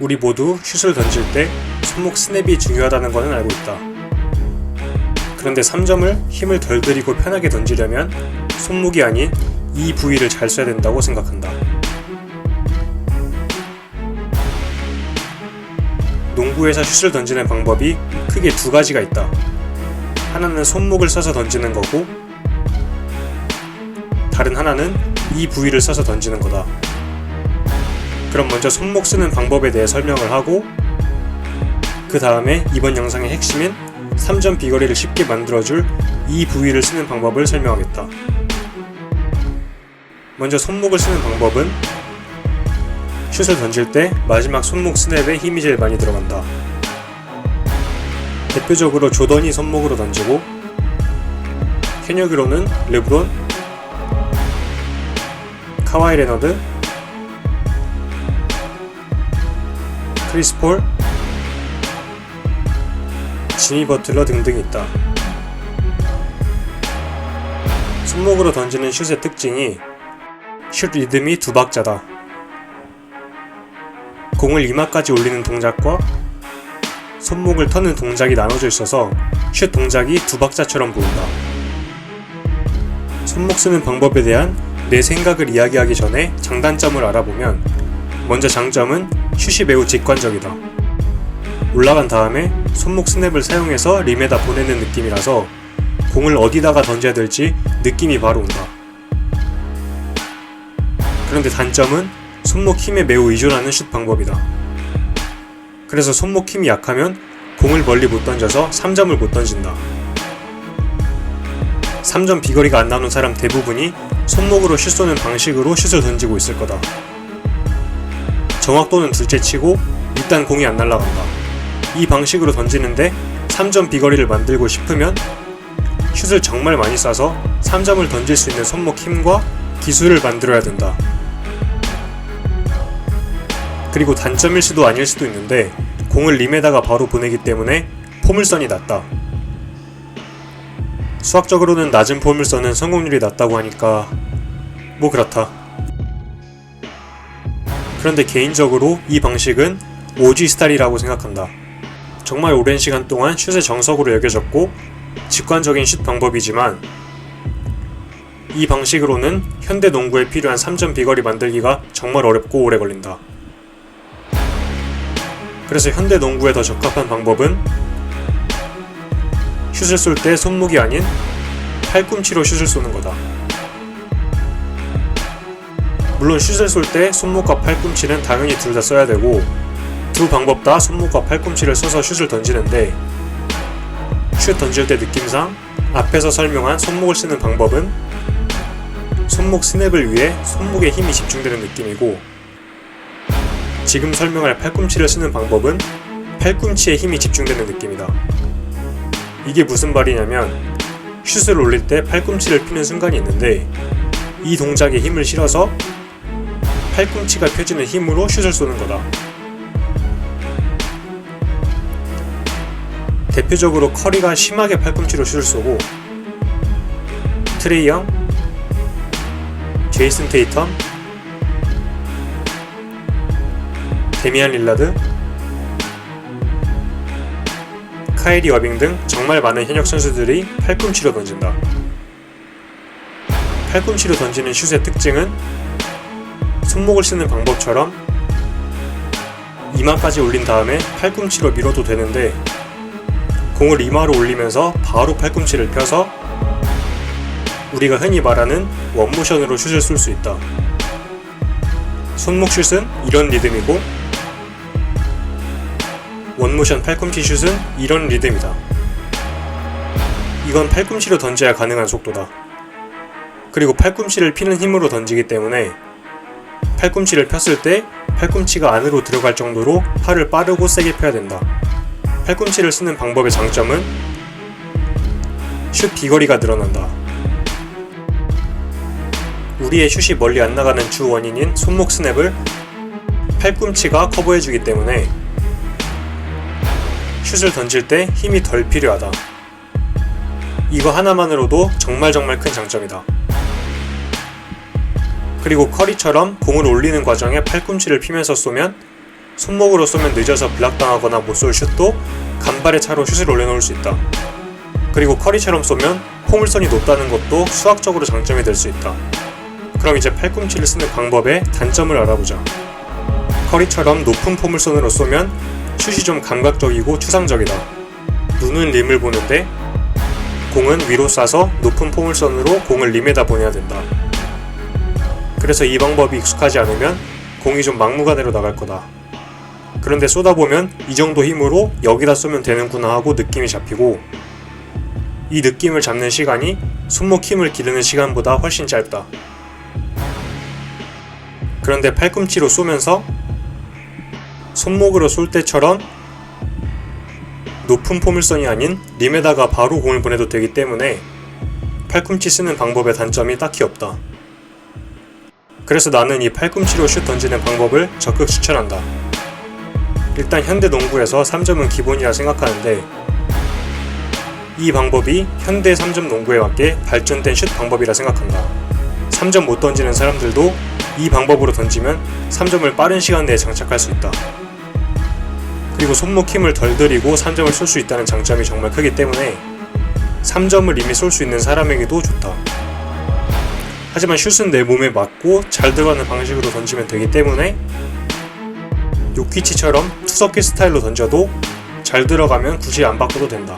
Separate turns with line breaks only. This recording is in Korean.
우리 모두 슛을 던질 때 손목 스냅이 중요하다는 것은 알고 있다. 그런데 3점을 힘을 덜 들이고 편하게 던지려면 손목이 아닌 이 부위를 잘 써야 된다고 생각한다. 농구에서 슛을 던지는 방법이 크게 두 가지가 있다. 하나는 손목을 써서 던지는 거고, 다른 하나는 이 부위를 써서 던지는 거다. 그럼 먼저 손목 쓰는 방법에 대해 설명을 하고, 그 다음에 이번 영상의 핵심인 3점 비거리를 쉽게 만들어줄 이 부위를 쓰는 방법을 설명하겠다. 먼저 손목을 쓰는 방법은 슛을 던질 때 마지막 손목 스냅에 힘이 제일 많이 들어간다. 대표적으로 조던이 손목으로 던지고 현역으로는 르브론, 카와이 레너드, 크리스 폴, 지미 버틀러 등등이 있다. 손목으로 던지는 슛의 특징이 슛 리듬이 두 박자다. 공을 이마까지 올리는 동작과 손목을 터는 동작이 나눠져 있어서 슛 동작이 두 박자처럼 보인다. 손목 쓰는 방법에 대한 내 생각을 이야기하기 전에 장단점을 알아보면 먼저 장점은 슛이 매우 직관적이다. 올라간 다음에 손목 스냅을 사용해서 림에다 보내는 느낌이라서 공을 어디다가 던져야 될지 느낌이 바로 온다. 그런데 단점은 손목 힘에 매우 의존하는 슛 방법이다. 그래서 손목 힘이 약하면 공을 멀리 못 던져서 3점을 못 던진다. 3점 비거리가 안 나오는 사람 대부분이 손목으로 슛 쏘는 방식으로 슛을 던지고 있을 거다. 정확도는 둘째 치고 일단 공이 안 날아간다. 이 방식으로 던지는데 3점 비거리를 만들고 싶으면 슛을 정말 많이 쏴서 3점을 던질 수 있는 손목 힘과 기술을 만들어야 된다. 그리고 단점일 수도 아닐 수도 있는데 공을 림에다가 바로 보내기 때문에 포물선이 낮다. 수학적으로는 낮은 포물선은 성공률이 낮다고 하니까 뭐 그렇다. 그런데 개인적으로 이 방식은 오지 스타일이라고 생각한다. 정말 오랜 시간 동안 슛의 정석으로 여겨졌고 직관적인 슛 방법이지만 이 방식으로는 현대 농구에 필요한 3점 비거리 만들기가 정말 어렵고 오래 걸린다. 그래서 현대 농구에 더 적합한 방법은 슛을 쏠 때 손목이 아닌 팔꿈치로 슛을 쏘는 거다. 물론 슛을 쏠 때 손목과 팔꿈치는 당연히 둘 다 써야 되고 두 방법 다 손목과 팔꿈치를 써서 슛을 던지는데 슛 던질 때 느낌상 앞에서 설명한 손목을 쓰는 방법은 손목 스냅을 위해 손목에 힘이 집중되는 느낌이고 지금 설명할 팔꿈치를 쓰는 방법은 팔꿈치에 힘이 집중되는 느낌이다. 이게 무슨 말이냐면 슛을 올릴 때 팔꿈치를 피는 순간이 있는데 이 동작에 힘을 실어서 팔꿈치가 펴지는 힘으로 슛을 쏘는 거다. 대표적으로 커리가 심하게 팔꿈치로 슛을 쏘고 트레이 영, 제이슨 테이텀, 데미안 릴라드, 카이리 어빙 등 정말 많은 현역 선수들이 팔꿈치로 던진다. 팔꿈치로 던지는 슛의 특징은 손목을 쓰는 방법처럼 이마까지 올린 다음에 팔꿈치로 밀어도 되는데 공을 이마로 올리면서 바로 팔꿈치를 펴서 우리가 흔히 말하는 원모션으로 슛을 쏠 수 있다. 손목 슛은 이런 리듬이고 원모션 팔꿈치 슛은 이런 리듬이다. 이건 팔꿈치로 던져야 가능한 속도다. 그리고 팔꿈치를 피는 힘으로 던지기 때문에 팔꿈치를 폈을 때 팔꿈치가 안으로 들어갈 정도로 팔을 빠르고 세게 펴야 된다. 팔꿈치를 쓰는 방법의 장점은 슛 비거리가 늘어난다. 우리의 슛이 멀리 안 나가는 주 원인인 손목 스냅을 팔꿈치가 커버해주기 때문에 슛을 던질 때 힘이 덜 필요하다. 이거 하나만으로도 정말 정말 큰 장점이다. 그리고 커리처럼 공을 올리는 과정에 팔꿈치를 피면서 쏘면 손목으로 쏘면 늦어서 블락당하거나 못 쏠 슛도 간발의 차로 슛을 올려놓을 수 있다. 그리고 커리처럼 쏘면 포물선이 높다는 것도 수학적으로 장점이 될 수 있다. 그럼 이제 팔꿈치를 쓰는 방법의 단점을 알아보자. 커리처럼 높은 포물선으로 쏘면 슛이 좀 감각적이고 추상적이다. 눈은 림을 보는데 공은 위로 쏴서 높은 포물선으로 공을 림에다 보내야 된다. 그래서 이 방법이 익숙하지 않으면 공이 좀 막무가내로 나갈 거다. 그런데 쏘다보면 이 정도 힘으로 여기다 쏘면 되는구나 하고 느낌이 잡히고 이 느낌을 잡는 시간이 손목 힘을 기르는 시간보다 훨씬 짧다. 그런데 팔꿈치로 쏘면서 손목으로 쏠 때처럼 높은 포물선이 아닌 림에다가 바로 공을 보내도 되기 때문에 팔꿈치 쓰는 방법의 단점이 딱히 없다. 그래서 나는 이 팔꿈치로 슛 던지는 방법을 적극 추천한다. 일단 현대 농구에서 3점은 기본이라 생각하는데 이 방법이 현대 3점 농구에 맞게 발전된 슛 방법이라 생각한다. 3점 못 던지는 사람들도 이 방법으로 던지면 3점을 빠른 시간 내에 장착할 수 있다. 그리고 손목 힘을 덜 들이고 3점을 쏠 수 있다는 장점이 정말 크기 때문에 3점을 이미 쏠 수 있는 사람에게도 좋다. 하지만 슛은 내 몸에 맞고 잘 들어가는 방식으로 던지면 되기 때문에 요키치처럼 투석기 스타일로 던져도 잘 들어가면 굳이 안 바꿔도 된다.